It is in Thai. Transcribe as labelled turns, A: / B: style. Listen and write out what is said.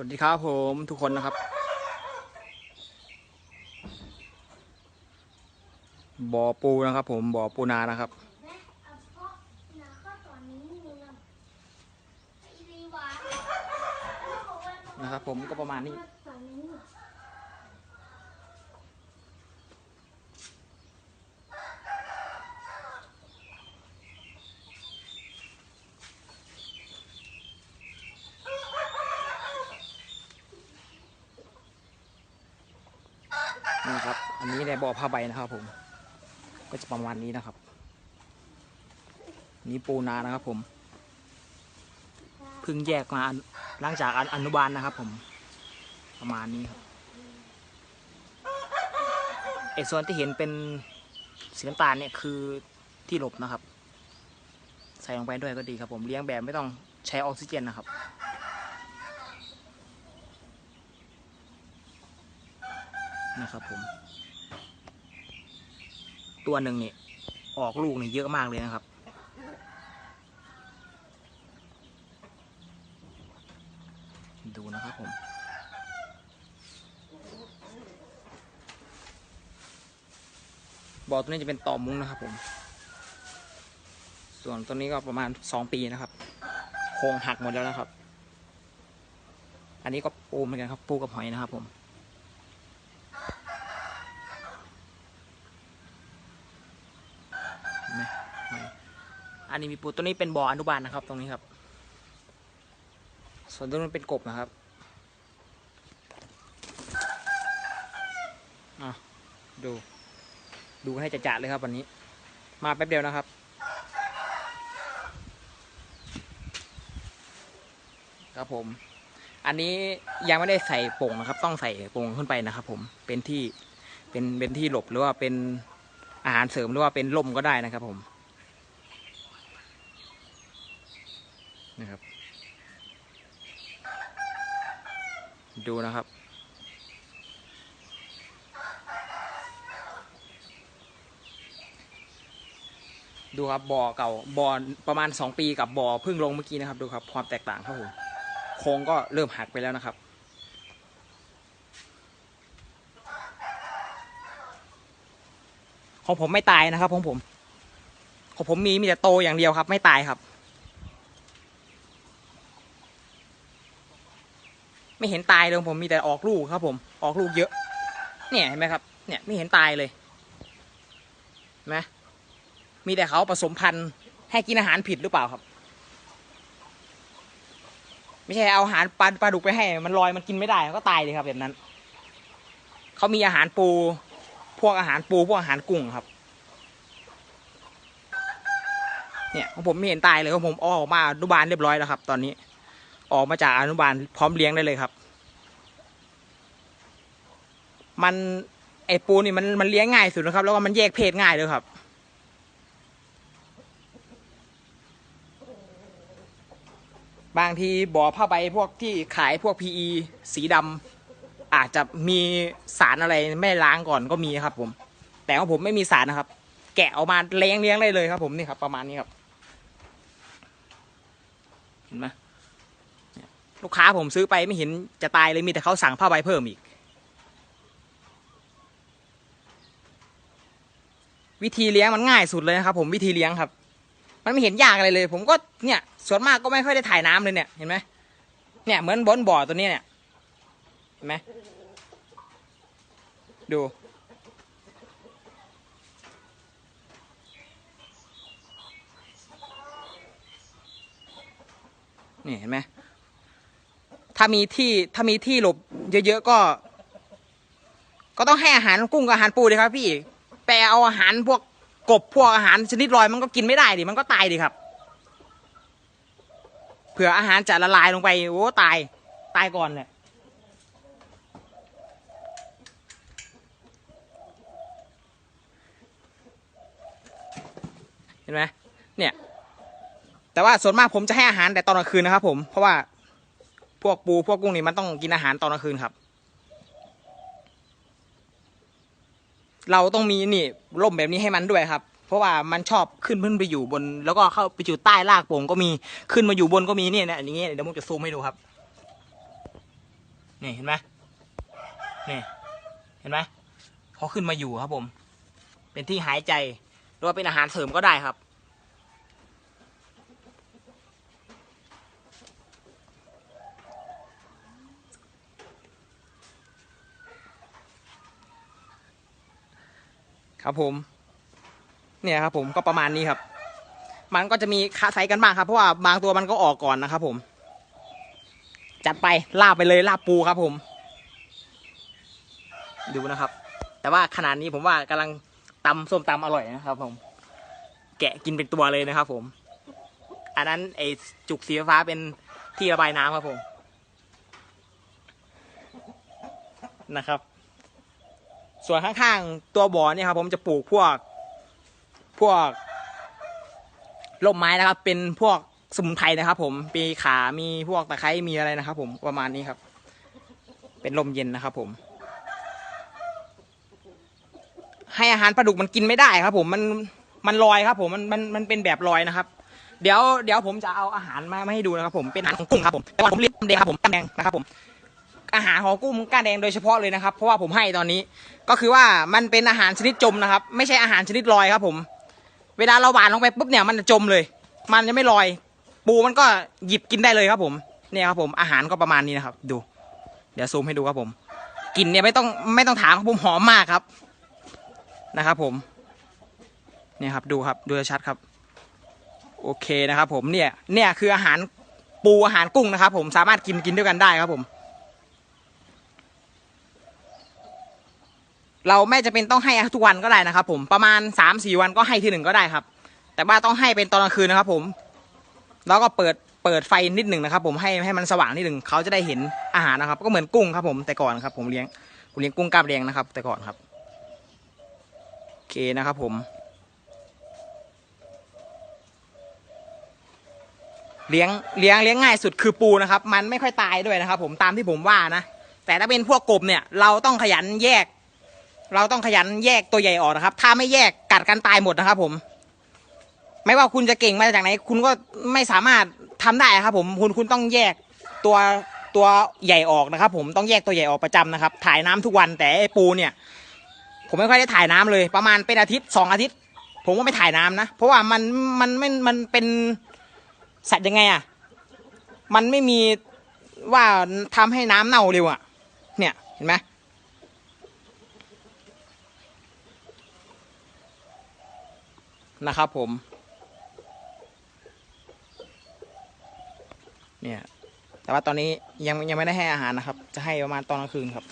A: วัสดีครับผมทุกคนนะครับ บ่อปูนะครับ ผมบ่อปูนานะครับ
B: นะ
A: ครับ ผมก็ประมาณนี้
B: นี่
A: ครับ อันนี้ในบ่อผ้าใบนะครับผม ก็จะประมาณนี้นะครับ นี่ปูนานะครับผม เพิ่งแยกมาหลังจากอนุบาลนะครับผม ประมาณนี้ครับไอ้ส่วนที่เห็นเป็นสีน้ำตาลเนี่ยคือที่หลบนะครับ ใส่ลงไปด้วยก็ดีครับผมเลี้ยงแบบไม่ต้องใช้ออกซิเจนนะครับ นะครับผม ตัวหนึ่งเนี่ยออกลูกเนี่ยเยอะมากเลยนะครับ ดูนะครับผมบ่อตัวนี้จะเป็นต่อมุ้งนะครับผม ส่วนตัวนี้ก็ประมาณสองปีนะครับ โครงหักหมดแล้วนะครับ อันนี้ก็ปูเหมือนกันครับปูกับหอยนะครับผม เห็นไหมหอย อันนี้มีปูตัวนี้เป็นบ่ออนุบาลนะครับ ตรงนี้ครับ ส่วนตรงนู้เป็นกบนะครับอะดู ดูให้จะจัดเลยครับวันนี้ มาแป๊บเดียวนะครับครับผม อันนี้ยังไม่ได้ใส่โป่งนะครับ ต้องใส่โป่งขึ้นไปนะครับ ผม เป็นที่ เป็น เป็นที่หลบหรือว่าเป็นอาหารเสริมหรือว่าเป็นลมก็ได้นะครับ ผม นะครับ ดูนะครับ ดูครับบ่อเก่าบ่อประมาณสองปีกับบ่อเพิ่งลงเมื่อกี้นะครับ ดูครับความแตกต่างครับผมโครงก็เริ่มหักไปแล้วนะครับของผมไม่ตายนะครับของผม ของผมมีมีแต่โตอย่างเดียวครับ ไม่ตายครับ ไม่เห็นตายเลยของผมมีแต่ออกลูกครับ ผมออกลูกเยอะ เนี่ยเห็นไหมครับ เนี่ยไม่เห็นตายเลยนไหมมีแต่เขาผสมพันธุ์ให้กินอาหารผิดหรือเปล่าครับ ไม่ใช่เอาอาหารปลาปลาดุกไปให้ มันลอยมันกินไม่ได้ก็ตายเลยครับแบบนั้นเขามีอาหารปู พวกอาหารปูพวกอาหารกุ้งครับ เนี่ยของผมไม่เห็นตายเลยของผมออกมาอนุบาลเรียบร้อยแล้วครับ ตอนนี้ ออกมาจากอนุบาลพร้อมเลี้ยงได้เลยครับ มันไอปูนี่มันมันเลี้ยงง่ายสุดนะครับ แล้วก็มันแยกเพศง่ายเลยครับ บางทีบ่อผ้าใบพวกที่ขายพวก PE สีดำอาจจะมีสารอะไรไม่ล้างก่อนก็มีครับ ผม แต่ของผมไม่มีสารนะครับ แกะออกมาเลี้ยงเลี้ยงได้เลยครับ ผมนี่ครับ ประมาณนี้ครับเห็นไหม ลูกค้าผมซื้อไปไม่เห็นจะตายเลยมีแต่เขาสั่งผ้าใบเพิ่มอีก วิธีเลี้ยงมันง่ายสุดเลยนะครับ ผมวิธีเลี้ยงครับ มันไม่เห็นยากอะไรเลย ผมก็เนี่ยส่วนมากก็ไม่ค่อยได้ถ่ายน้ำเลยเนี่ยเห็นไหมเนี่ยเหมือนบนบ่อตัวนี้เนี่ยเห็นไหมดูนี่เห็นไหม ถ้ามีที่ถ้ามีที่หลบเยอะๆก็ ก็ต้องให้อาหารกุ้งกับอาหารปูเลยครับ พี่แปลเอาอาหารพวกกบพวกอาหารชนิดลอยมันก็กินไม่ได้ดิมันก็ตายดิครับเผื่ออาหารจะละลายลงไปโอ้ตายตายก่อนเนี่ยเห็นไหมเนี่ย แต่ว่าส่วนมากผมจะให้อาหารแต่ตอนกลางคืนนะครับผมเพราะว่า พวกปูพวกกุ้งนี่มันต้องกินอาหารตอนกลางคืนครับ เราต้องมีนี่ร่มแบบนี้ให้มันด้วยครับ เพราะว่ามันชอบขึ้นขึ้นไปอยู่บน แล้วก็เข้าไปอยู่ใต้รากโป่งก็มีขึ้นมาอยู่บนก็มีเนี่ยนะอย่างเงี้ยเดี๋ยวผมจะซูมให้ดูครับนี่เห็นไหมนี่เห็นไหมเขาขึ้นมาอยู่ครับผม เป็นที่หายใจหรือว่าเป็นอาหารเสริมก็ได้ครับ ครับผม เนี่ยครับผมก็ประมาณนี้ครับ มันก็จะมีคาไซกันบ้างครับ เพราะว่าบางตัวมันก็ออกก่อนนะครับผม จัดไปลาบไปเลยลาบปูครับผม ดูนะครับ แต่ว่าขนาดนี้ผมว่ากำลังตำส้มตำอร่อยนะครับ ผม แกะกินเป็นตัวเลยนะครับ ผม อันนั้นไอจุกสีฟ้าเป็นที่ระบายน้ำครับผมนะครับ ส่วนข้างๆตัวบ่อเนี่ยครับผมจะปลูกพวก พวกร่มไม้นะครับ เป็นพวกสมุนไพรนะครับ ผมมีขามีพวกตะไคร้มีอะไรนะครับ ผมประมาณนี้ครับ เป็นลมเย็นนะครับ ผม ให้อาหารปลาดุกมันกินไม่ได้ครับ ผมมันมันลอยครับ ผมมันมันมันเป็นแบบลอยนะครับ เดี๋ยวเดี๋ยวผมจะเอาอาหารมามาให้ดูนะครับ ผมเป็นอาหารของกุ้งครับผมแต่ว่าผมเรียกกุ้งแดงครับผมก้านแดงนะครับ ผม อาหารของกุ้งก้านแดงโดยเฉพาะเลยนะครับ เพราะว่าผมให้ตอนนี้ ก็คือว่ามันเป็นอาหารชนิดจมนะครับ ไม่ใช่อาหารชนิดลอยครับ ผม เวลาเราหวานลงไปปุ๊บเนี่ยมันจะจมเลย มันจะไม่ลอย ปูมันก็หยิบกินได้เลยครับ ผมเนี่ยครับ ผมอาหารก็ประมาณนี้นะครับ ดู เดี๋ยวซูมให้ดูครับผมกลิ่นเนี่ยไม่ต้องไม่ต้องถามครับผมหอมมากครับนะครับ ผมเนี่ยครับดูครับดูชัดครับ โอเคนะครับ ผมเนี่ยเนี่ยคืออาหารปูอาหารกุ้งนะครับ ผมสามารถกินกินด้วยกันได้ครับผม เราไม่จะเป็นต้องให้ทุกวันก็ได้นะครับ ผมประมาณสามสี่วันก็ให้ทีหนึ่งก็ได้ครับ แต่ว่าต้องให้เป็นตอนกลางคืนนะครับ ผม แล้วก็เปิดเปิดไฟนิดหนึ่งนะครับ ผมให้ให้มันสว่างนิดหนึ่งเขาจะได้เห็นอาหารนะครับ ก็เหมือนกุ้งครับ ผมแต่ก่อนครับ ผมเลี้ยงผมเลี้ยงกุ้งกล้ามแดงนะครับ แต่ก่อนครับโอเคนะครับ ผม เลี้ยงเลี้ยงเลี้ยงง่ายสุดคือปูนะครับ มันไม่ค่อยตายด้วยนะครับ ผมตามที่ผมว่านะแต่ถ้าเป็นพวกกบเนี่ย เราต้องขยันแยก เราต้องขยันแยกตัวใหญ่ออกนะครับ ถ้าไม่แยกกัดกันตายหมดนะครับ ผม ไม่ว่าคุณจะเก่งมาจากไหน คุณก็ไม่สามารถทำได้ครับ ผมคุณคุณต้องแยกตัวตัวใหญ่ออกนะครับ ผมต้องแยกตัวใหญ่ออกประจำนะครับ ถ่ายน้ำทุกวันแต่ไอ้ปูเนี่ย ผมไม่ค่อยได้ถ่ายน้ำเลย ประมาณเป็นอาทิตย์สองอาทิตย์ ผมก็ไม่ถ่ายน้ำนะ เพราะว่ามันมันไม่มันเป็นสัตว์ยังไงอะ มันไม่มีว่าทำให้น้ำเน่าเร็วอะ เนี่ยเห็นไหม นะครับผม เนี่ย แต่ว่าตอนนี้ยังยังไม่ได้ให้อาหารนะครับ จะให้ประมาณตอนกลางคืนครับ